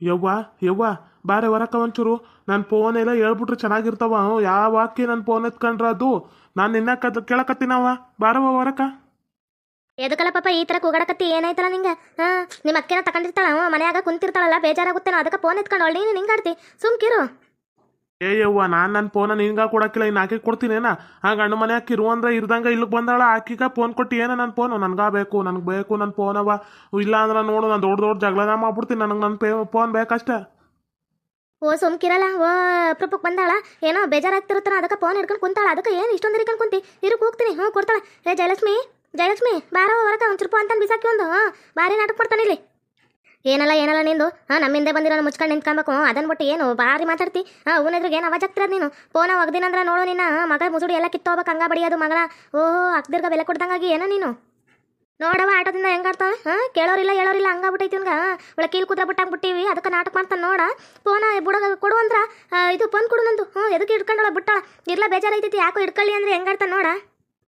ಯವ್ವ ಯವ್ವ, ಬಾರೆ ಹೊರಕ ಒಂಚೂರು. ನನ್ನ ಫೋನ್ ಎಲ್ಲ ಹೇಳ್ಬಿಟ್ರೆ ಚೆನ್ನಾಗಿರ್ತಾವ. ಯಾವ ಅಕ್ಕಿ ನನ್ನ ಫೋನ್ ಎತ್ಕೊಂಡ್ರ ಅದು? ನಾನು ನಿನ್ನ ಕದ್ ಕೇಳಕತ್ತೀನವ ಬಾರವ ಹೊರಕ ಎದಕಲ್ಲ ಪಾಪ ಈ ತರ ಕೂಗಾಡಕತ್ತಿ ಏನಾಯ್ತಲ್ಲ ನಿಂಗೆ? ಹಾ ನಿಮ್ಮ ಅಕ್ಕಿನ ತಗೊಂಡಿರ್ತಾಳ ಮನೆಯಾಗ ಕುಂತಿರ್ತಾಳಲ್ಲ ಬೇಜಾರಾಗುತ್ತೆ ಅದಕ್ಕೆ ಫೋನ್ ಎತ್ಕೊಂಡು ನೀನು ನಿಂಗಾಡ್ತಿ. ಸುಮ್ಕಿರು. ಏ ನಾನು ನನ್ನ ಫೋನ ನಿನ್ಗ ಕೊಡಕ್ಕಿಲ್ಲ, ಇನ್ನು ಆಕೆ ಕೊಡ್ತೀನೇನ? ಆ ಗಂಡು ಮನೆ ಹಾಕಿರು ಅಂದ್ರೆ ಇರ್ದಂಗ ಇಲ್ಲಿಗೆ ಬಂದಾಳ, ಆಕಿಗ ಫೋನ್ ಕೊಟ್ಟು, ಏನ ನನ್ನ ಫೋನು ನನ್ಗೆ ಬೇಕು, ನನಗೆ ಬೇಕು ನನ್ನ ಫೋನವ ಇಲ್ಲ ಅಂದ್ರೆ ನೋಡು, ನಾನು ದೊಡ್ಡ ದೊಡ್ಡ ಜಗಳನ ಮಾಡ್ಬಿಡ್ತೀನಿ, ನನಗೆ ನನ್ನ ಪೇ ಫೋನ್ ಬೇಕಷ್ಟೇ. ಓ, ಸುಮ್ಕಿರಲ್ಲ. ಓ ಅಪ್ರೂಪಕ್ಕೆ ಬಂದಾಳ. ಏನೋ ಬೇಜಾರಾಗ್ತಿರುತ್ತಾನ, ಅದಕ್ಕೆ ಫೋನ್ ಹಿಡ್ಕೊಂಡು ಕುಂತಾಳ. ಅದಕ್ಕೆ ಏನು ಇಷ್ಟೊಂದು ಹಿಡ್ಕೊಂಡು ಕುಂತಿ? ಇರು ಹೋಗ್ತೀನಿ. ಹ್ಞೂ ಕೊಡ್ತಾಳೆ. ಏ, ಜಯಲಕ್ಷ್ಮಿ ಜಯಲಕ್ಷ್ಮಿ, ಬಾರೋ ಹೊರಕ ಒಂಚೂರು ಚುರುಪು ಅಂತ ಬಿಸಾಕಿ ಒಂದು. ಹಾಂ ಭಾರಿ ನಾಟಕ ಮಾಡ್ತಾನೆ ಇಲ್ಲಿ. ಏನಲ್ಲ ಏನಲ್ಲ ನಿಂದು? ಹಾಂ ನಮ್ಮಿಂದೆ ಬಂದಿರೋ ಮುಚ್ಕೊಂಡು ನಿಂತ್ಕೊಬೇಕು ಅದನ್ನ ಬಿಟ್ಟು ಏನು, ಭಾರಿ ಮಾತಾಡ್ತಿ. ಹಾಂ ಅವನ ಎದುರಿಗೆ ಏನು ಅವಾಜ್ ಆಗ್ತಿರೋದು ನೀನು ಫೋನ ಒಗ್ದಿನಂದ್ರೆ ನೋಡು ನಿನ್ನ. ಮಗ ಮುಸುಡಿ ಎಲ್ಲ ಕಿತ್ತೋಗ್ಬೇಕು ಹಂಗ ಬಡಿಯೋದು ಮಗಳ. ಓ ಅಕ್ದಿರ್ಗ ಬೆಲೆ ಕೊಡ್ದಂಗಾಗಿ ಏನೋ ನೀನು? ನೋಡವ ಆಟೋದಿಂದ ಹೆಂಗಾಡ್ತಾವೆ ಹಾಂ ಕೇಳೋರಿಲ್ಲ, ಹೇಳೋರಿಲ್ಲ ಬಿಟ್ಟೈತಿ ಇವ್ನ್ಗ. ಒಳ ಕೀಲ್ ಕುದ್ರ ಬಿಟ್ಟಾಗ್ಬಿಟ್ಟಿವಿ ಅದಕ್ಕೆ ನಾಟಕ ಮಾಡ್ತಾನೆ ನೋಡ. ಫೋನ ಬುಡಗ ಕೊಡು ಅಂದ್ರ ಇದು ಫೋನ್ ಕೊಡು ನಂದು. ಹ್ಞೂ ಎದಕ್ಕೆ ಇಟ್ಕೊಂಡಳ ಬಿಟ್ಟಾಳ? ಇರ್ಲ ಬೇಜಾರೈತೈತಿ ಯಾಕೋ ಇಟ್ಕೊಳ್ಳಿ ಅಂದ್ರೆ ಹೆಂಗಾಡ್ತಾನೆ ನೋಡ.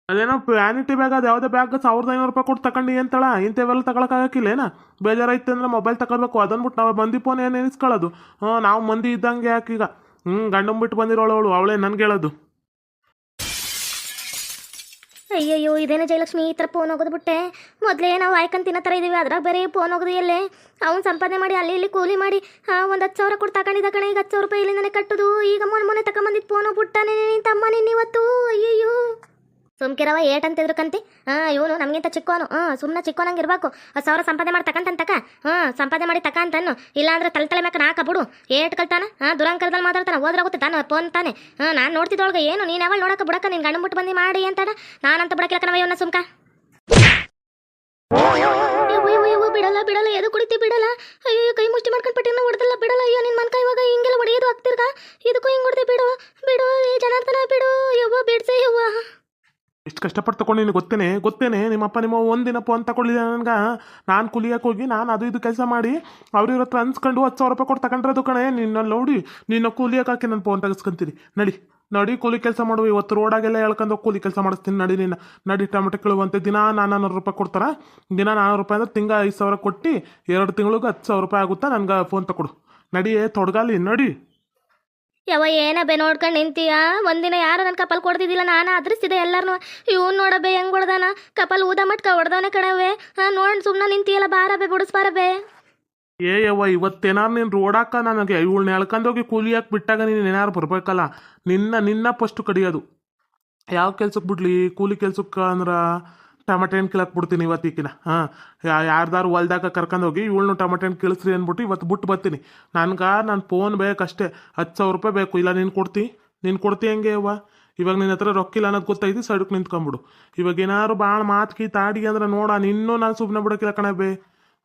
ಅದೇನೋ ವ್ಯಾನಿಟಿ ಬ್ಯಾಗ್ ಅದು ಯಾವುದೇ ಬ್ಯಾಗ್ ಸಾವಿರದ ಐನೂರು ರೂಪಾಯಿ ಕೊಟ್ಟು ತಗೊಂಡು ಅಂತಳ? ಇಂಥವೆಲ್ಲ ತಗೊಳಕ್ಕಾಗಕ್ಕಿಲ್ಲ ಏನ? ಬೇಜಾರೈತೆ ಅಂದ್ರೆ ಮೊಬೈಲ್ ತಗೊಳ್ಬೇಕು ಅದನ್ಬಿಟ್ಟು ನಾವು ಬಂದಿ ಫೋನ್ ಏನು ಎನಿಸ್ಕೊಳ್ಳೋದು ಹಾಂ ನಾವು ಮಂದಿ ಇದ್ದಂಗೆ ಯಾಕೀಗ? ಹ್ಞೂ ಗಂಡನ್ ಬಿಟ್ಟು ಬಂದಿರೋಳು ಅವಳು. ಅವಳೇ ನನ್ಗೆ ಹೇಳೋದು. ಅಯ್ಯಯ್ಯೋ, ಇದೇನು ಜಯಲಕ್ಷ್ಮಿ ಈ ಥರ ಫೋನ್ ಹೋಗೋದು ಬಿಟ್ಟೆ? ಮೊದಲೇ ನಾವು ಆಯ್ಕೊಂಡು ತಿನ್ನೋ ಥರ ಇದ್ದೀವಿ. ಅದ್ರಾಗ ಬೇರೆ ಫೋನ್ ಹೋಗೋದು ಎಲ್ಲೇ? ಅವ್ನು ಸಂಪಾದನೆ ಮಾಡಿ, ಅಲ್ಲಿ ಇಲ್ಲಿ ಕೂಲಿ ಮಾಡಿ ಹಾಂ ಒಂದು ಹತ್ತು ಸಾವಿರ ಕೊಟ್ಟು ತಗೊಂಡಿದ್ದ ಕಣೆ ಈಗ ಹತ್ತು ಸಾವಿರ ರೂಪಾಯಿ ಇಲ್ಲಿಂದನೇ ಕಟ್ಟೋದು. ಈಗ ಮೊನ್ನೆ ಮೊನ್ನೆ ತಗೊಂಬಂದಿದ್ದು ಫೋನ್ ಬಿಟ್ಟಾನೆ ನಿನ್ನ ತಮ್ಮ ನಿನ್ನ ಇವತ್ತು ಅಯ್ಯಯ್ಯೋ. ಸುಮ್ಕಿರವ, ಏಟ್ ಅಂತ ಕಂತಿ ಹಾಂ, ಇವನು ನಮಗಿಂತ ಚಿಕ್ಕೋನು ಹಾಂ ಸುಮ್ಮನೆ ಚಿಕ್ಕೋನಂಗೆ ಇರಬೇಕು. ಹತ್ತು ಸಾವಿರ ಸಂಪಾದನೆ ಮಾಡಿ ತಕಂತಾನ ತಕ. ಹಾಂ, ಸಂಪಾದನೆ ಮಾಡಿ ತಕ ಇಲ್ಲ ಇಲ್ಲಾಂದ್ರೆ ತಲೆ ತಲೆ ಮ್ಯಾಕ ನಾಕ ಬಿಡು ಏಟ್ ಕಲ್ತಾನ? ಹಾಂ ದುರಂಕರದಲ್ಲಿ ಮಾತಾಡ್ತಾನೆ. ಹೋದ್ರಾಗುತ್ತೆ ತಾನು ಫೋನ್ ತಾನೆ ಹಾಂ, ನಾನು ನೋಡ್ತಿದ್ದೊಳಗೆ ಏನು? ನೀನು ಯಾವಾಗ ನೋಡಕ್ಕೆ ಬಿಡಕ್ಕ ನೀನು ಗಂಡು ಮುಟ್ಟು ಬಂದು ಮಾಡಿ ಅಂತಾನ? ನಾನಂತ ಬಿಡಕ್ಕಿಲ್ಲ ಕಣವ ಇವನ್ನ ಸುಮ್ಕ? ಬಿಡಲ್ಲ ಬಿಡಲ್ಲ. ಎದು ಕುಡಿತಿ, ಬಿಡಲ್ಲ. ಅಯ್ಯೋ, ಕೈ ಮುಷ್ಟಿ ಮಾಡ್ಕೊಂಡು ಪಟ್ಟಿನ ಹೊಡೆದಲ್ಲ, ಬಿಡಲ್ಲ. ಅಯ್ಯೋ, ನಿನ್ ಮನ್ಕ ಇವಾಗ ಹಿಂಗೆಲ್ಲ ಹೊಡೆಯೋದು ಆಗ್ತಿರ್ಗ? ಇದಕ್ಕೂ ಹಿಂಗೆ ಹೊಡೆದಿ ಬಿಡು. ಬಿಡು, ಏ ಜನಾರ್ದನ, ಬಿಡು. ಯವ್ವ, ಬಿಡ್ಸೆ, ಯವ್ವ. ಇಷ್ಟು ಕಷ್ಟಪಟ್ಟು ತಗೊಂಡು ನಿನಗೆ ಗೊತ್ತೇನೆ? ಗೊತ್ತೇನೆ? ನಿಮ್ಮಪ್ಪ ನಿಮ್ಮ ಒಂದಿನ ಫೋನ್ ತಗೊಳ್ಳಿದೆ ನನಗೆ. ನಾನು ಕುಲಿಯಕ್ಕೆ ಹೋಗಿ ನಾನು ಅದು ಇದು ಕೆಲಸ ಮಾಡಿ ಅವ್ರ ಹತ್ರ ಅನ್ಸ್ಕೊಂಡು ಹತ್ತು ಸಾವಿರ ರೂಪಾಯಿ ಕೊಟ್ಟು ತಗೊಂಡ್ರದು ಕಣೆ. ನಿನ್ನ ನೋಡಿ, ನಿನ್ನ ಕೂಲಿಯಕ್ಕೆ ಹಾಕಿ ನಾನು ಫೋನ್ ತೆಗೆಸ್ಕೊಂತೀರಿ ನಡಿ ನಡಿ ಕೂಲಿ ಕೆಲಸ ಮಾಡುವ. ಇವತ್ತು ರೋಡಾಗೆಲ್ಲ ಹೇಳ್ಕೊಂಡು ಕೂಲಿ ಕೆಲಸ ಮಾಡಿಸ್ತೀನಿ. ನಡಿ ನಿನ್ನ ನಡಿ ಟೊಮೆಟೊ ಕೀಳುವಂತೆ ದಿನ ನಾನ್ನೂರು ರೂಪಾಯಿ ಕೊಡ್ತಾರೆ. ದಿನ ನಾನ್ನೂರು ರೂಪಾಯಿ ಅಂದ್ರೆ ತಿಂಗ ಐದು ಸಾವಿರ ಕೊಟ್ಟು ಎರಡು ತಿಂಗಳಿಗೆ ಹತ್ತು ಸಾವಿರ ರೂಪಾಯಿ ಆಗುತ್ತಾ ನನಗೆ ಫೋನ್ ತಗೊಡು ನಡಿ ತೊಡಗಾಲಿ, ನಡಿ. ಯಾವ ಏನ ಬೇ ನೋಡ್ಕೊಂಡು ನಿಂತೀಯ? ಒಂದಿನ ಯಾರು ನನ್ನ ಕಪಲ್ ಕೊಡ್ತಿದ್ದಿಲ್ಲ ನಾನು, ಅದ್ರಿಸ್ತಿದ್ದೆ ಎಲ್ಲಾರನು. ಇವ್ನು ನೋಡಬೇ ಹೆಂಗ್ ಹೊಡ್ದಾನ? ಕಪಲ್ ಊದ ಮಟ್ಕ ಹೊಡ್ದವನೇ ಕಣವೆ ಹಾಂ, ನೋಡಿ ಸುಮ್ಮನೆ ನಿಂತಿಯಲ್ಲ, ಬಾರ ಬೇ, ಬಿಡಿಸ್ಬಾರ ಬೇ. ಏ ಯವ್ವ, ಇವತ್ತೇನಾರು ನೀನು ರೋಡಾಕ ನನಗೆ ಹೋಗಿ ಕೂಲಿ ಕೂಲಿಯಾಗಿ ಬಿಟ್ಟಾಗ ನೀನು ಏನಾರು ಬರ್ಬೇಕಲ್ಲ? ನಿನ್ನ ನಿನ್ನ ಫಸ್ಟ್ ಕಡಿಯೋದು. ಯಾವ ಕೆಲ್ಸಕ್ಕೆ ಬಿಡ್ಲಿ? ಕೂಲಿ ಕೆಲ್ಸಕ್ಕೆ ಅಂದ್ರೆ ಟಮಟೆ ಹಣ್ಣು ಕೀಳಕ್ಕೆ ಬಿಡ್ತೀನಿ ಇವತ್ತೀಕಿನ ಹಾಂ ಯಾರ್ದಾರು ಹೊಲ್ದಾಗ ಕರ್ಕೊಂಡೋಗಿ ಇವಳನ್ನು ಟಮಟೆ ಹಣ್ಣು ಕೀಳಿಸ್ರಿ ಅಂದ್ಬಿಟ್ಟು ಇವತ್ತು ಬಿಟ್ಟು ಬರ್ತೀನಿ. ನನ್ಗೆ ನನ್ನ ಫೋನ್ ಬೇಕಷ್ಟೇ, ಹತ್ತು ಸಾವಿರ ರೂಪಾಯಿ ಬೇಕು. ಇಲ್ಲ, ನೀನು ಕೊಡ್ತಿ? ನೀನು ಕೊಡ್ತಿ ಹೆಂಗೆ ಅವ್ವ? ಇವಾಗ ನಿನ್ನ ಹತ್ರ ರೊಕ್ಕಿಲ್ಲ ಅನ್ನೋದು ಗೊತ್ತಾಯ್ತು ಸೈಡಕ್ಕೆ ನಿಂತ್ಕೊಂಬಿಡು. ಇವಾಗ ಏನಾದ್ರು ಭಾಳ ಮಾತು ಕೀತಾಡಿ ಅಂದ್ರೆ ನೋಡ, ನಿನ್ನೂ ನಾನು ಸುಮ್ಮನೆ ಬಿಡೋಕಿಲ್ಲ ಕಣಬೇ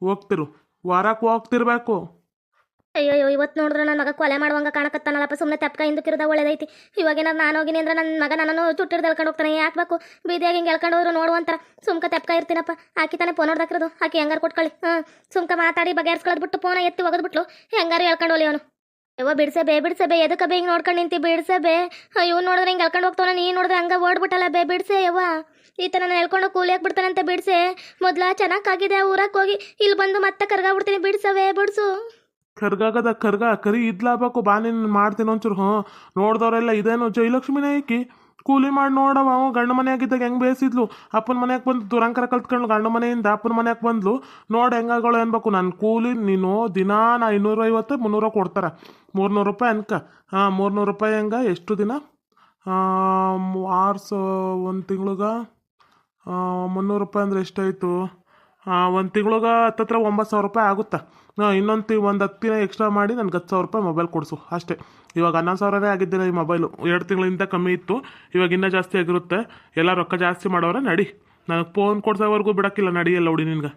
ಹೋಗ್ತಿರು. ವಾರಕ್ಕೆ ಹೋಗ್ತಿರ್ಬೇಕು. ಅಯ್ಯೋ ಇವತ್ತು ನೋಡಿದ್ರೆ ನನ್ನ ಮಗ ಕೊಲೆ ಮಾಡುವಂಗ ಕಾಣಕತ್ತಾನಲ್ಲಪ್ಪ ಸುಮ್ಮನೆ ತೆಪ್ಕ ಹಿಂದಕ್ಕಿರೋದ ಒಳ್ಳೇದೈತಿ. ಇವಾಗ ಏನಾರು ನಾನು ಹೋಗಿನಿ ಅಂದ್ರೆ ನನ್ನ ಮಗ ನನ್ನನ್ನು ಚುಟ್ಟಿಡ್ದು ಎಳ್ಕೊಂಡು ಹೋಗ್ತಾನೆ. ಯಾಕೆ ಬೇಕು? ಬೀದಿಯಾಗಿ ಹಿಂಗೆ ಎಳ್ಕೊಂಡು ಹೋದ್ರು ನೋಡುವಂತಾರ ಸುಮ್ಕ ತೆಪ್ಕ ಇರ್ತೀನಪ್ಪ. ಆಕಿ ತಾನೇ ಫೋನ್ ಹೊಡ್ದಾಕಿರೋದು ಆಕಿ ಹೆಂಗಾರು ಕೊಟ್ಕೊಳ್ಳಿ ಹಾಂ ಸುಮ್ಕ ಮಾತಾಡಿ ಬಗೆಹರಿಸ್ಕೊಳ್ಳೋದು ಬಿಟ್ಟು ಫೋನ ಎತ್ತಿ ಒಗದ್ಬಿಟ್ಲು. ಹೆಂಗಾರು ಎಳ್ಕೊಂಡು ಹೋಲಿ ಅವನು. ಯವ್ವ ಬಿಡ್ಸೆ ಬೇ ಬಿಡ್ಸೆ ಬೇ, ಎದಕ್ಕೆ ಬೇ ಹಿಂಗೆ ನೋಡ್ಕೊಂಡು ನಿಂತಿ? ಬಿಡ್ಸೆ ಬೇ. ಇವ್ನು ನೋಡಿದ್ರೆ ಹಿಂಗೆ ಎಳ್ಕೊಂಡು ಹೋಗ್ತವನ ನೀನು ನೋಡಿದ್ರೆ ಹಂಗೆ ಓಡ್ಬಿಟ್ಟಲ್ಲ ಬೇ, ಬಿಡ್ಸೆ ಯವ್ವ. ಈ ಥರ ನಾನು ಎಳ್ಕೊಂಡು ಕೂಲಿ ಹಾಕ್ಬಿಡ್ತಾನಂತೆ ಬಿಡ್ಸೆ. ಮೊದ್ಲ ಚೆನ್ನಾಗಾಗಿದೆ ಊರಕ್ಕೆ ಹೋಗಿ. ಇಲ್ಲಿ ಬಂದು ಮತ್ತೆ ಕರ್ಗಾಗ್ಬಿಡ್ತೀನಿ. ಬಿಡ್ಸವೇ ಬಿಡ್ಸು. ಕರ್ಗಾಗದ ಕರ್ಗ, ಕರಿ ಇದ್ಲಾಬೇಕು ಬಾ ನೀನು ಮಾಡ್ತೀನಿ ಒಂಚೂರು ಹ್ಞೂ ನೋಡ್ದವ್ರೆಲ್ಲ ಇದೇನು ಜಯಲಕ್ಷ್ಮಿನೇ ಐಕಿ ಕೂಲಿ ಮಾಡಿ ನೋಡವ ಅವ ಗಂಡ ಮನೆಯಾಗಿದ್ದಾಗ ಹೆಂಗೆ ಬೇಯಿಸಿದ್ಲು ಅಪ್ಪನ ಮನೆಯಾಗ ಬಂದು ದುರಂಕರ ಕಲ್ತ್ಕೊಂಡು ಗಂಡ ಮನೆಯಿಂದ ಅಪ್ಪನ ಮನೆಯಾಗ ಬಂದ್ಲು. ನೋಡಿ ಹೆಂಗಾಗಳು ಅನ್ಬೇಕು ನನ್ನ ಕೂಲಿ ನೀನು ದಿನಾ ನಾ ಇನ್ನೂರೈವತ್ತು, ಮುನ್ನೂರ ಕೊಡ್ತಾರೆ. ಮೂರ್ನೂರು ರೂಪಾಯಿ ಅನ್ಕ. ಹಾಂ, ಮೂರ್ನೂರು ರೂಪಾಯಿ ಹೆಂಗ, ಎಷ್ಟು ದಿನ? ಆರು ಒಂದು ತಿಂಗ್ಳಿಗೆ? ಮುನ್ನೂರು ರೂಪಾಯಿ ಅಂದ್ರೆ ಎಷ್ಟಾಯಿತು? ಒಂದು ತಿಂಗ್ಳಿಗೆ ಹತ್ತತ್ರ ಒಂಬತ್ತು ಸಾವಿರ ರೂಪಾಯಿ ಆಗುತ್ತಾ? ಇನ್ನೊಂದು ಒಂದು ಹತ್ತು ದಿನ ಎಕ್ಸ್ಟ್ರಾ ಮಾಡಿ ನನಗೆ ಹತ್ತು ಸಾವಿರ ರೂಪಾಯಿ ಮೊಬೈಲ್ ಕೊಡಿಸು, ಅಷ್ಟೇ. ಇವಾಗ ಹನ್ನೊಂದು ಸಾವಿರನೇ ಆಗಿದ್ದಿಲ್ಲ ಈ ಮೊಬೈಲು ಎರಡು ತಿಂಗಳಿಂದ ಕಮ್ಮಿ ಇತ್ತು, ಇವಾಗ ಇನ್ನೂ ಜಾಸ್ತಿ ಆಗಿರುತ್ತೆ. ಎಲ್ಲ ರೊಕ್ಕ ಜಾಸ್ತಿ ಮಾಡೋರೆ, ನಡಿ. ನನಗೆ ಫೋನ್ ಕೊಡ್ಸೋವರೆಗೂ ಬಿಡೋಕ್ಕಿಲ್ಲ, ನಡಿ ಎಲ್ಲ ಹುಡಿ ನಿನ್ಗೆ.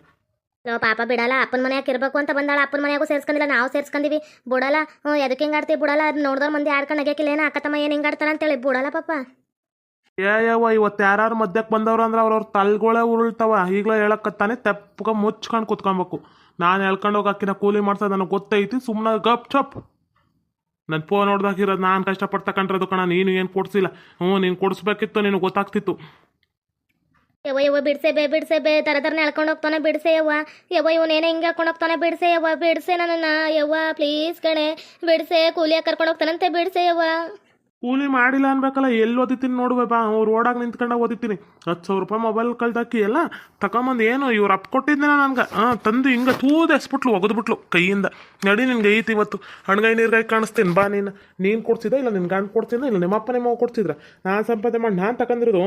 ನಾವು ಪಾಪ ಬಿಡಲ್ಲ, ಅಪ್ಪನ ಮನೆಯಾಗ ಇರಬೇಕು ಅಂತ ಬಂದಾಳ, ಅಪ್ಪನ ಮನೆಯಾಗೂ ಸೇರ್ಸ್ಕೊಂಡಿಲ್ಲ, ನಾವು ಸೇರ್ಸ್ಕೊಂಡಿವಿ. ಬಿಡಲ್ಲ ಎದಕ್ಕೆ ಹಿಂಗಾಡ್ತೀವಿ ಬಿಡಲ್ಲ, ಅದು ನೋಡಿದವ್ರ ಮಂದಿ ಆಡ್ಕೊಂಡು ನಗ್ಯಾಕಿಲ್ಲ, ಏನೋ ಅಕ್ಕ ಏನು ಹಿಂಗೆ ಅಂತೇಳಿ ಬಿಡಲ್ಲ ಪಾಪ. ಏ, ಯವ್ವ, ಇವತ್ತು ಯಾರು ಮಧ್ಯಕ್ಕೆ ಬಂದವ್ರು ಅಂದ್ರೆ ಅವ್ರವ್ರ ತಲ್ಗೊಳೆ ಉರುಳ್ತಾವ. ಈಗಲೇ ಹೇಳಕತ್ತಾನೆ ತೆಪ್ಪಗ ಮುಚ್ಕೊಂಡು ಕುತ್ಕೊಬೇಕು. ನಾನು ಹೇಳ್ಕೊಂಡು ಹೋಗಿ ಅಕ್ಕಿನ ಕೂಲಿ ಮಾಡ್ಸೋದು ನನಗೆ ಗೊತ್ತೈತಿ ಸುಮ್ಮನೆ ಗಪ್ ಚಪ್. ನನ್ನ ಫೋನ್ ಇರೋದು ನಾನು ಕಷ್ಟಪಟ್ಟು ತಗೊಂಡ್ರದು ಕಣ, ನೀನು ಏನು ಕೊಡ್ಸಿಲ್ಲ. ಹ್ಞೂ ನೀನು ಕೊಡಿಸ್ಬೇಕಿತ್ತು, ನಿನಗೆ ಗೊತ್ತಾಗ್ತಿತ್ತು. ಯವ್ವ ಯವ್ವ, ಬಿಡ್ಸೆ ಬೇ ಬಿಡ್ಸೆ ಬೇ, ತರ ತರನ ಎಳ್ಕೊಂಡು ಹೋಗ್ತಾನೆ, ಬಿಡ್ಸೆ ಯವ್ವ. ಯವ್ವ ಇವನೇನೇ ಹಿಂಗೆ ಹೇಳ್ಕೊಂಡು ಹೋಗ್ತಾನೆ, ಬಿಡ್ಸೆ ಯವ್ವ, ಬಿಡ್ಸೆ ನನ್ನ ಯವ್ವ ಪ್ಲೀಸ್ ಕಣೆ, ಬಿಡ್ಸೆ, ಕೂಲಿಯಾಗಿ ಕರ್ಕೊಂಡು ಹೋಗ್ತಾನಂತೆ, ಬಿಡ್ಸೆ ಯವ್ವ. ಕೂಲಿ ಮಾಡಿಲ್ಲ ಅನ್ಬೇಕಲ್ಲ, ಎಲ್ಲಿ ಓದಿತೀನಿ ನೋಡುವೆ ಬಾ ಅವ್ರು ರೋಡಾಗ ನಿಂತ್ಕೊಂಡಾಗ ಓದಿತೀನಿ. ಹತ್ತು ಸಾವಿರ ರೂಪಾಯಿ ಮೊಬೈಲ್ ಕಳ್ದಾಕಿ ಎಲ್ಲ ತಗೊಂಬಂದು ಏನು ಇವ್ರು ಅಪ್ ಕೊಟ್ಟಿದ್ದೆ ನನ್ಗೆ. ಹಾಂ ತಂದು ಹಿಂಗೆ ತೂದ ಎಸ್ಬಿಟ್ಲು, ಒಗೆದ್ಬಿಟ್ಲು ಕೈಯಿಂದ. ನಡಿ ನಿನ್ಗೆ ಐತಿ ಇವತ್ತು ಹಣ್ಗೈ ನೀರ್ಗಾಯಿ ಕಾಣಿಸ್ತೀನಿ, ಬಾ ನೀನು. ನೀನು ಕೊಡ್ಸಿದ ಇಲ್ಲ ನಿನ್ನ ಗಂಡು ಕೊಡ್ತಿದ್ದ ಇಲ್ಲ, ನಿಮ್ಮಪ್ಪ ನಿಮ್ಮ ಅವ್ವ ಕೊಡ್ಸಿದ್ರ? ನಾನು ಸಂಪಾದನೆ ಮಾಡಿ ನಾನು ತಗೊಂಡಿರೋದು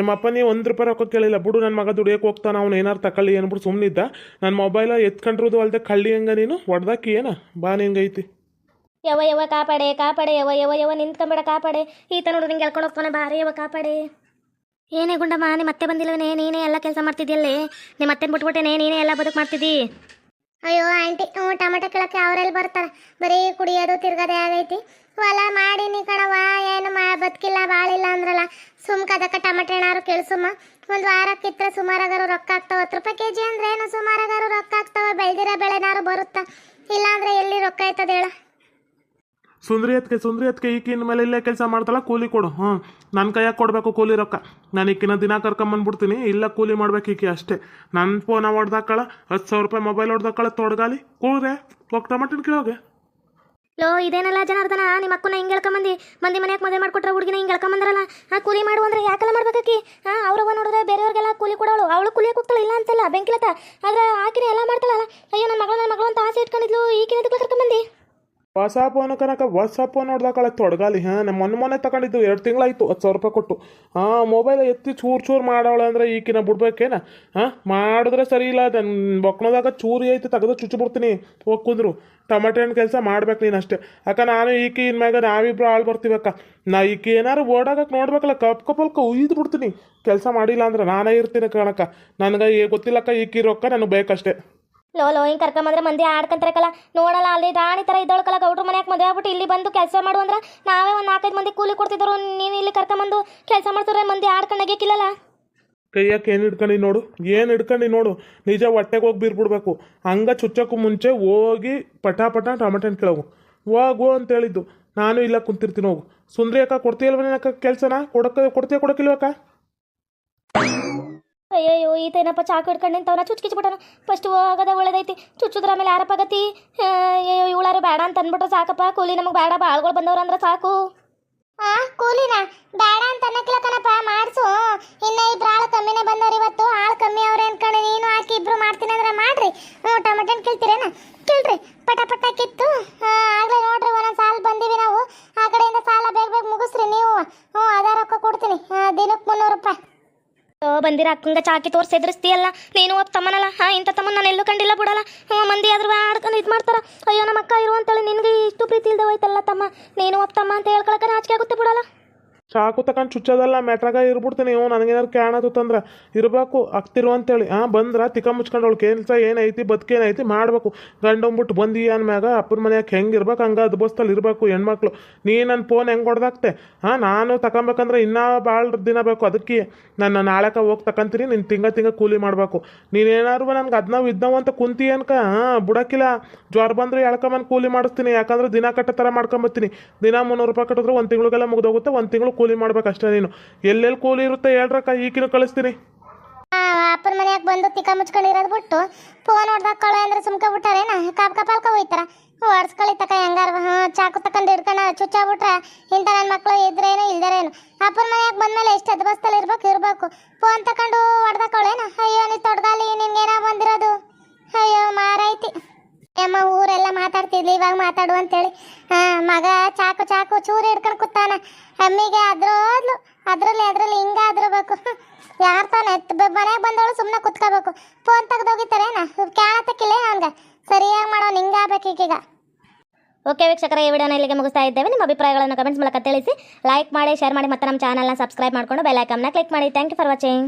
ನಿಮ್ಮಪ್ಪ ನೀವು ಒಂದು ರೂಪಾಯಿ ರೊಕ್ಕ ಕೇಳಿಲ್ಲ, ಬಿಡು ನನ್ನ ಮಗ ದುಡಿಯೋಕೆ ಹೋಗ್ತಾನೆ, ಅವ್ನು ಏನಾರು ತಕೊಳ್ಳಿ ಏನ್ಬಿಟ್ಟು ಸುಮ್ಮನಿದ್ದ ನನ್ನ ಮೊಬೈಲ ಎತ್ಕೊಂಡಿರೋದು ಅಲ್ದೆ ಕಳ್ಳಿ ಹೆಂಗೆ ನೀನು ಹೊಡೆದಾಕಿ ಏನ? ಬಾ ನಿನ್ಗೆ ಐತಿ. ಯವ್ವ ಯವ ಕಾಪಾಡೆ ಕಾಪಾಡೆ ಯವ ಯವ ಯವ್ವ, ನಿಂತ್ಕೊಂಬೇಡ ಕಾಪಾಡೆ. ಈತ ನೋಡು, ನಿಂಗೆ ಎಳ್ಕೊಂಡು ಹೋಗ್ತಾನೆ ಬಾರಿ ಯವ ಕಾಪಾಡೆ. ಏನೇ ಗುಂಡಮ್ಮ ನಿಮ್ಮ ಮತ್ತೆ ಬಂದಿಲ್ಲವನೇ, ನೀನೇ ಎಲ್ಲ ಕೆಲಸ ಮಾಡ್ತಿದ್ಯಲ್ಲೇ? ನಿಮ್ಮ ಮತ್ತೆ ಬಿಟ್ಬಿಟ್ಟೆನೆ, ನೀನೇ ಎಲ್ಲ ಬದುಕು ಮಾಡ್ತಿದ್ದಿ? ಅಯ್ಯೋ, ಆಂಟಿ, ಹ್ಞೂ, ಟೊಮೆಟೊ ಕೇಳಕ್ಕೆ ಅವರೆಲ್ಲಿ ಬರ್ತಾರೆ. ಬರೀ ಕುಡಿಯೋದು, ತಿರ್ಗದೆ ಆಗೈತಿ. ಹೊಲ ನೀ ಕಣವ ಏನು ಮಾ, ಬದುಕಿಲ್ಲ, ಬಾಳಿಲ್ಲ ಅಂದ್ರಲ್ಲ. ಸುಮ್ಕ ಅದಕ್ಕೆ ಟೊಮೆಟೊ ಏನಾರು ಕೇಳಿಸುಮ್ಮ ಒಂದು ವಾರಕ್ಕಿತ್ರ ಸುಮಾರಾಗಾರು ರೊಕ್ಕ ಆಗ್ತಾವ. ಹತ್ತು ರೂಪಾಯಿ ಕೆ ಜಿ ಅಂದ್ರೆ ಏನು ಸುಮಾರಾಗಾರು ರೊಕ್ಕ ಆಗ್ತಾವ. ಬೆಳ್ದಿರೋ ಬೆಳೆನಾರು ಬರುತ್ತಾ? ಇಲ್ಲಾಂದ್ರೆ ಎಲ್ಲಿ ರೊಕ್ಕ ಆಯ್ತದ ಹೇಳ. ಸುಂದ್ರಿ ಎತ್ಕೆ ಸುಂದ್ರಿ ಎತ್ಕೆ, ಈಕಿನ ಮೇಲೆ ಇಲ್ಲೇ ಕೆಲಸ ಮಾಡ್ತಾಳ, ಕೂಲಿ ಕೊಡು, ಹ್ಞೂ. ನನ್ನ ಕೈಯಾಗ ಕೊಡಬೇಕು ಕೂಲಿ ರೊಕ್ಕ. ನಾನು ಈಕಿನ ದಿನ ಕರ್ಕೊಂಬಂದ್ಬಿಡ್ತೀನಿ ಇಲ್ಲ ಕೂಲಿ ಮಾಡ್ಬೇಕು ಈಕಿ ಅಷ್ಟೇ. ನನ್ನ ಫೋನ ಹೊಡ್ದಾಕಳ ಹತ್ತು ಸಾವಿರ ರೂಪಾಯಿ ಮೊಬೈಲ್ ಹೊಡ್ದಾಕಳ ತೊಡ್ಗಾಲಿ. ಕೂಡ್ರೆ ಹೋಗಿ ಮಟ್ಟಿನ ಕೇಳೋಗೆ. ಲೋ, ಇದೇನಲ್ಲ ಜನಾರ್ದನ? ನಿಮ್ಮ ಅಕ್ಕನ ಹಿಂಗೆ ಹೇಳ್ಕೊಂಬಂದಿ? ಮಂದಿ ಮನೆಯಾಗ ಮದುವೆ ಮಾಡ್ಕೊಟ್ರೆ ಹುಡುಗಿನ ಹಿಂಗೆ ಹೇಳ್ಕೊಂಬಂದ್ರಲ್ಲ? ಆ, ಕೂಲಿ ಮಾಡು ಅಂದ್ರೆ ಯಾಕೆಲ್ಲ ಮಾಡ್ಬೇಕಾಕಿ ಹಾಂ ಅವ್ರವ ನೋಡಿದ್ರೆ ಬೇರೆಯವ್ರಿಗೆಲ್ಲ ಕೂಲಿ ಕೊಡೋಳು. ಅವಳು ಕೂಲಿ ಕೂಗ್ತಾಳೆ, ಇಲ್ಲ ಅಂತಲ್ಲ, ಬೆಂಕಿಲತ್ತ. ಆದ್ರೆ ಆಕಿನ ಎಲ್ಲ ಮಾಡ್ತಾಳಲ್ಲ? ಅಯ್ಯೋ ನನ್ನ ಮಗಳು ನನ್ನ ಮಗಳು ಅಂತ ಆಸೆ ಇಟ್ಕೊಂಡಿದ್ಲು ಈಗಿನ ಕರ್ಕೊಂಬಂದಿ ಹೊಸ ಫೋನ್ ಕನಕ ಹೊಸ ಫೋನ್ ನೋಡ್ದಾಕಳಕ್ಕೆ ತೊಡಗಾಲಿ. ಹಾಂ ನಮ್ಮ ಮೊನ್ನೆ ಮೊನ್ನೆ ತಗೊಂಡಿದ್ದು, ಎರಡು ತಿಂಗಳಾಯ್ತು, ಹತ್ತು ಸಾವಿರ ರೂಪಾಯಿ ಕೊಟ್ಟು. ಹಾಂ ಮೊಬೈಲ್ ಎತ್ತಿ ಚೂರು ಚೂರು ಮಾಡೋಳೆ ಅಂದ್ರೆ ಈಕಿನ ಬಿಡ್ಬೇಕೇನ? ಹಾಂ, ಮಾಡಿದ್ರೆ ಸರಿ ಇಲ್ಲ ನನ್ನ ಬೊಕ್ಕಣದಾಗ ಚೂರಿ ಐತಿ, ತೆಗೆದು ಚುಚ್ಚಿಬಿಡ್ತೀನಿ ಹೋಗಿ ಕುಂದ್ರು. ಟೊಮೆಟೊ ಹಣ್ಣು ಕೆಲಸ ಮಾಡ್ಬೇಕು ನೀನು ಅಷ್ಟೇ. ಅಕ್ಕ, ನಾನು ಈಕಿ ಇನ್ಮ್ಯಾಗ ನಾವಿಬ್ರು ಆಳು ಬರ್ತೀವಕ್ಕ ನಾ ಈಕಿ ಏನಾರು ಓಡಾಗಕ್ಕೆ ನೋಡ್ಬೇಕಲ್ಲ, ಕಪ್ ಕಪಲ್ಕ ಉಯ್ದು ಬಿಡ್ತೀನಿ. ಕೆಲಸ ಮಾಡಿಲ್ಲ ಅಂದ್ರೆ ನಾನೇ ಇರ್ತೀನಿ ಕಣಕ್ಕ. ನನಗೆ ಗೊತ್ತಿಲ್ಲಕ್ಕ, ಈಕಿ ರೊಕ್ಕ ನನಗೆ ಬೇಕಷ್ಟೇ. ಲೋ ಲೋ, ಹಿಂಗೆ ಕರ್ಕೊಂಬಂದ್ರೆ ಮಂದಿ ಆಡ್ಕೊಂತಾರಕಲ್ಲ. ನೋಡಲ್ಲ, ಅಲ್ಲಿ ರಾಣಿ ಥರ ಇದ್ದೊಳಕಲ್ಲ ಗೌಡ್ರ ಮನೆಯಾಗ ಮದುವೆ ಆಗ್ಬಿಟ್ಟು ಇಲ್ಲಿ ಬಂದು ಕೆಲಸ ಮಾಡು ಅಂದ್ರೆ ನಾವೇ ಒಂದು ನಾಲ್ಕೈದು ಮಂದಿ ಕೂಲಿ ಕೊಡ್ತಿದ್ರು, ನೀನು ಇಲ್ಲಿ ಕರ್ಕೊಂಬಂದು ಕೆಲಸ ಮಾಡ್ತಾರೆ ಮಂದಿ ಆಡ್ಕೊಂಡಾಗಿಕ್ಕಿಲ್ಲಲ್ಲ ಕೈಯಕ್ಕೆ ಏನು ಹಿಡ್ಕೊಂಡು ನೋಡು? ಏನು ಹಿಡ್ಕೊಂಡು ನೋಡು? ನಿಜ ಹೊಟ್ಟೆಗೆ ಹೋಗಿ ಬೀರ್ಬಿಡ್ಬೇಕು. ಹಂಗೆ ಚುಚ್ಚಕ್ಕೂ ಮುಂಚೆ ಹೋಗಿ ಪಟ ಪಟ ಟೊಮೆಟೊ ಹಣ್ಣು ಹೋಗು ಅಂತ ಹೇಳಿದ್ದು. ನಾನು ಇಲ್ಲ ಕುಂತಿರ್ತೀನಿ ಹೋಗು. ಸುಂದ್ರಿ ಅಕ್ಕ, ಕೊಡ್ತೀಯಲ್ವ ಕೆಲಸನ? ಕೊಡಕ್ಕೆ, ಕೊಡ್ತೀಯ ಕೊಡಕ್ಕಿಲ್ವಕ್ಕ ಅಯ್ಯಯ್ಯೋ ಈತ ಏನಪ್ಪ ಚಾಕು ಹಿಡ್ಕೊಂಡು ನಿಂತವನ ಚುಚ್ಕಿಚ್ಬಿಟ್ಟನ. ಫಸ್ಟ್ ಹೋಗೋದ ಒಳ್ಳೇದೈತಿ. ಚುಚ್ಚುದ್ರ ಆಮೇಲೆ ಯಾರಪ್ಪ ಗತಿ? ಅಯ್ಯೋ ಇವಳಾರು ಬೇಡ ಅಂತ ಅಂದ್ಬಿಟ್ರೆ ಸಾಕಪ್ಪ. ಕೂಲಿ ನಮಗೆ ಬೇಡ, ಬಾಳ್ಗಳು ಬಂದವ್ರು ಅಂದ್ರೆ ಸಾಕು. ಆ, ಕೂಲಿನ? ಬೇಡ ಅಂತ ಅನ್ನಕ್ಕಿಲ್ಲ ಕಣಪ್ಪ, ಮಾಡಿಸು. ಇನ್ನ ಇಬ್ರು ಆಳು ಕಮ್ಮಿನೇ ಬಂದವ್ರು ಇವತ್ತು. ಆಳು ಕಮ್ಮಿ ಅವ್ರೆ ಅನ್ಕೊಂಡು ನೀನು ಹಾಕಿ ಇಬ್ರು ಮಾಡ್ತೀನಿ ಅಂದ್ರೆ ಮಾಡ್ರಿ ಹ್ಞೂ ಟೊಮೆಟೊ ಕೇಳ್ತೀರೇನ ಕೇಳ್ರಿ ಪಟ ಪಟ ಕಿತ್ತು ಆ, ಆಗ್ಲೇ ನೋಡ್ರಿ ಒಂದೊಂದು ಸಾಲ ಬಂದೀವಿ ನಾವು ಆ ಕಡೆಯಿಂದ ಸಾಲ ಬೇಗ ಬೇಗ ಮುಗಿಸ್ರಿ ನೀವು ಹ್ಞೂ ಅದ ರೊಕ್ಕ ಕೊಡ್ತೀನಿ ಆ, ದಿನಕ್ಕೆ ಮುನ್ನೂರು ರೂಪಾಯಿ ಓ ಬಂದಿರ ಅಕ್ಕಂಗ ಚಾಕಿ ತೋರ್ಸಿ ಎದುರಿಸ್ತೀಯಲ್ಲ? ನೀನು ಒಬ್ಬ ತಮ್ಮನಲ್ಲ. ಹಾ ಇಂಥ ತಮ್ಮನ ನಾನು ಎಲ್ಲೂ ಕಂಡಿಲ್ಲ ಬಿಡಲ್ಲ. ಹ್ಞೂ ಮಂದಿ ಆದ್ರೂ ಆಡ್ಕೊಂಡು ಇದು ಮಾಡ್ತಾರ. ಅಯ್ಯೋ, ನಮ್ಮ ಅಕ್ಕ ಇರು ಅಂತೇಳಿ ನಿನಗೆ ಇಷ್ಟು ಪ್ರೀತಿ ಇಲ್ದೆ ಹೋಯ್ತಲ್ಲ ತಮ್ಮ. ನೀನು ಒಬ್ಬ ತಮ್ಮ ಅಂತ ಹೇಳ್ಕೊಳಕ್ಕೆ ನಾಚಿಕೆ ಆಗುತ್ತೆ ಬಿಡಲ್ಲ. ಚಾಕು ತಗೊಂಡು ಚುಚ್ಚೋದಲ್ಲ ಮೆಟ್ರಾಗ ಇರ್ಬಿಡ್ತೀನಿ. ಇವು ನನಗೇನಾರು ತಂದ್ರೆ ಇರಬೇಕು ಆಗ್ತಿರು ಅಂತೇಳಿ. ಹಾಂ ಬಂದ್ರೆ ತಿಕ್ಕ ಮುಚ್ಕೊಂಡು ಕೆಲಸ ಏನೈತಿ ಬದುಕೇನೈತಿ ಮಾಡಬೇಕು. ಗಂಡಂಬಿಟ್ಟು ಬಂದಿ ಅಂದ್ಮ್ಯಾಗ ಅಪ್ಪನ ಮನೆಯಾಗ ಹೆಂಗೆ ಇರ್ಬೇಕು, ಹಂಗೆ ಅದು ಬಸ್ತಲ್ಲಿ ಇರಬೇಕು ಹೆಣ್ಮಕ್ಳು. ನೀ ನನ್ನ ಫೋನ್ ಹೆಂಗೆ ಹೊಡೆದಾಗ್ತೆ ಹಾಂ ನಾನು ತಗೊಬೇಕಂದ್ರೆ ಇನ್ನೂ ಭಾಳ ದಿನ ಬೇಕು. ಅದಕ್ಕೆ ನನ್ನ ನಾಳೆಕ ಹೋಗಿ ತಗೊಂತೀನಿ ನೀನು ತಿಂಗ ತಿಂಗ ಕೂಲಿ ಮಾಡಬೇಕು. ನೀನೇನಾರು ನನಗೆ ಅದನ್ನ ಇದ್ದವು ಅಂತ ಕುಂತಿ ಅನ್ಕ ಹಾಂ ಬಿಡಕ್ಕಿಲ್ಲ ಜ್ವರ ಬಂದರೆ ಎಳ್ಕೊಂಬಂದು ಕೂಲಿ ಮಾಡಿಸ್ತೀನಿ. ಯಾಕಂದ್ರೆ ದಿನ ಕಟ್ಟೋ ಥರ ಮಾಡ್ಕೊಂಬತ್ತೀನಿ. ದಿನ ಮುನ್ನೂರು ರೂಪಾಯಿ ಕಟ್ಟಿದ್ರೆ ಒಂದು ತಿಂಗಳಿಗೆಲ್ಲ ಮುಗ್ದೋಗುತ್ತೆ, ಒಂದು ತಿಂಗಳು ಕೂಲಿ ಮಾಡ್ಬೇಕು ಅಷ್ಟೇ ನೀನು. ಎಲ್ಲೆಲ್ಲಿ ಕೂಲಿ ಇರುತ್ತೆ ಹೇಳ್ರಕ್ಕ ಈಗಿನ ಕಳಿಸ್ತೀನಿ. ಅಪ್ಪನ ಮನೆಯಾಗ ಬಂದು ತಿಕ್ಕ ಮುಚ್ಕೊಂಡಿರೋದು ಬಿಟ್ಟು ಫೋನ್ ಹೊಡ್ದಾಕೊಳ್ಳೋ ಅಂದ್ರೆ ಸುಮ್ಕ ಬಿಟ್ಟಾರೇನ? ಕಾಪ್ ಕಪಾಲ್ಕ ಹೋಯ್ತಾರ. ಹೊಡ್ಸ್ಕೊಳ್ಳಿ ತಕ ಹೆಂಗಾರ. ಹಾ, ಚಾಕು ತಕೊಂಡು ಚುಚ್ಚಾ ಬಿಟ್ರೆ ಇಂಥ ನನ್ನ ಮಕ್ಕಳು ಇದ್ರೇನು ಇಲ್ದರೇನು? ಅಪ್ಪನ ಮನೆಯಾಗ ಬಂದ್ಮೇಲೆ ಎಷ್ಟು ಅದ್ಬಸ್ತಲ್ಲಿ ಇರ್ಬೇಕು, ಇರಬೇಕು. ಫೋನ್ ತಕೊಂಡು ಹೊಡ್ದಾಕೊಳ್ಳೇನ ಅಯ್ಯೋ ನೀ ತೊಡ್ಗಾಲಿ ನಿನ್ಗೇನ ಬಂದಿರೋದು? ಅಯ್ಯೋ, ಮಾರೈತಿ. ಅಮ್ಮ ಊರೆಲ್ಲ ಮಾತಾಡ್ತಿದ್ಲಿ, ಇವಾಗ ಮಾತಾಡು ಅಂತೇಳಿ. ಮಗ ಚಾಕು ಚಾಕು ಚೂರು ಹಿಡ್ಕೊಂಡು ಕೂತಾನ. ಅಮ್ಮಿಗೆ ಅದ್ರೋದ್ಲು, ಅದ್ರಲ್ಲಿ ಅದ್ರಲ್ಲಿ ಹಿಂಗ ಅದ್ರಬೇಕು. ಯಾರ ತಾನೆ ಮನೆಗೆ ಬಂದವಳು ಸುಮ್ಮನೆ ಕುತ್ಕೋಬೇಕು. ಫೋನ್ ತೆಗ್ದೋಗಿತ್ತಾರೇನ ಕೇಳತ್ತಕ್ಕಿಲ್ಲ ಹಂಗೆ ಸರಿಯಾಗಿ ಮಾಡೋ ಹಿಂಗ ಈಗೀಗ. ಓಕೆ ವೀಕ್ಷಕರ, ಈ ವಿಡಿಯೋನ ಇಲ್ಲಿಗೆ ಮುಗಿಸ್ತಾ ಇದ್ದೇವೆ. ನಿಮ್ಮ ಅಭಿಪ್ರಾಯಗಳನ್ನು ಕಮೆಂಟ್ಸ್ ಮೂಲಕ ತಿಳಿಸಿ. ಲೈಕ್ ಮಾಡಿ ಶೇರ್ ಮಾಡಿ, ಮತ್ತು ನಮ್ಮ ಚಾನಲ್ನ ಸಬ್ಸ್ಕ್ರೈಬ್ ಮಾಡಿಕೊಂಡು ಬೆಲ್ ಐಕನ್ನ ಕ್ಲಿಕ್ ಮಾಡಿ. Thank you for watching